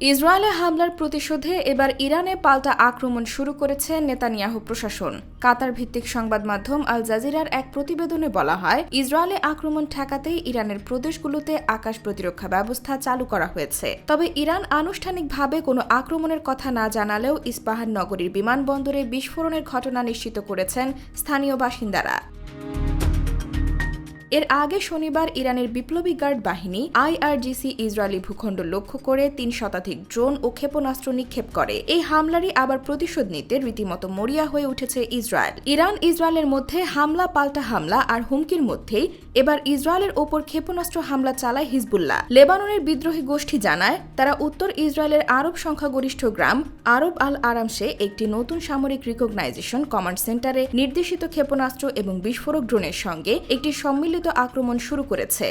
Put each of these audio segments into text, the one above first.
ইসরায়েলে হামলার প্রতিশোধে এবার ইরানে পাল্টা আক্রমণ শুরু করেছে নেতানিয়াহু প্রশাসন। কাতার ভিত্তিক সংবাদ মাধ্যম আল জাজিরার এক প্রতিবেদনে বলা হয়, ইসরায়েলে আক্রমণ ঠেকাতেই ইরানের প্রদেশগুলোতে আকাশ প্রতিরক্ষা ব্যবস্থা চালু করা হয়েছে। তবে ইরান আনুষ্ঠানিকভাবে কোনো আক্রমণের কথা না জানালেও ইস্পাহান নগরীর বিমানবন্দরে বিস্ফোরণের ঘটনা নিশ্চিত করেছেন স্থানীয় বাসিন্দারা। এর আগে শনিবার ইরানের বিপ্লবী গার্ড বাহিনী আইআরজিসি ইসরায়েলি ভূখণ্ড লক্ষ্য করে তিন শতাধিক ড্রোন ও ক্ষেপণাস্ত্র নিক্ষেপ করে। এই হামলারই আবার প্রতিশোধ নিতে রীতিমতো মরিয়া হয়ে উঠেছে ইসরায়েল। ইরান ইসরায়েলের মধ্যে হামলা পাল্টা হামলা আর হুমকির মধ্যেই এবার ইসরায়েলের ওপর ক্ষেপণাস্ত্র হামলা চালায় হিজবুল্লাহ। লেবাননের বিদ্রোহী গোষ্ঠী জানায়, তারা উত্তর ইসরায়েলের আরব সংখ্যাগরিষ্ঠ গ্রাম আরব আল আরামসে একটি নতুন সামরিক রিকগনাইজেশন কমান্ড সেন্টারে নির্দেশিত ক্ষেপণাস্ত্র এবং বিস্ফোরক ড্রোনের সঙ্গে একটি সম্মিলিত আক্রমণ শুরু করেছে।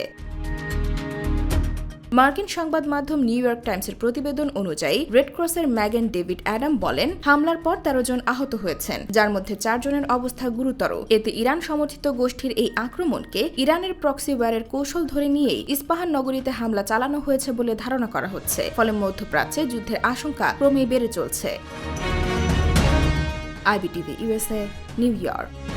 মার্কিন সংবাদ মাধ্যম নিউ ইয়র্ক টাইমসের প্রতিবেদন অনুযায়ী, রেড ক্রসের ম্যাগেন ডেভিড অ্যাডাম বলেন, হামলার পর তেরো জন আহত হয়েছেন, যার মধ্যে চারজনের অবস্থা গুরুতর। এতে ইরান সমর্থিত গোষ্ঠীর এই আক্রমণকে ইরানের প্রক্সি ওয়ারের কৌশল ধরে নিয়েই ইস্পাহান নগরীতে হামলা চালানো হয়েছে বলে ধারণা করা হচ্ছে, ফলে মধ্যপ্রাচ্যে যুদ্ধের আশঙ্কা ক্রমেই বেড়ে চলছে। IBTV USA New York.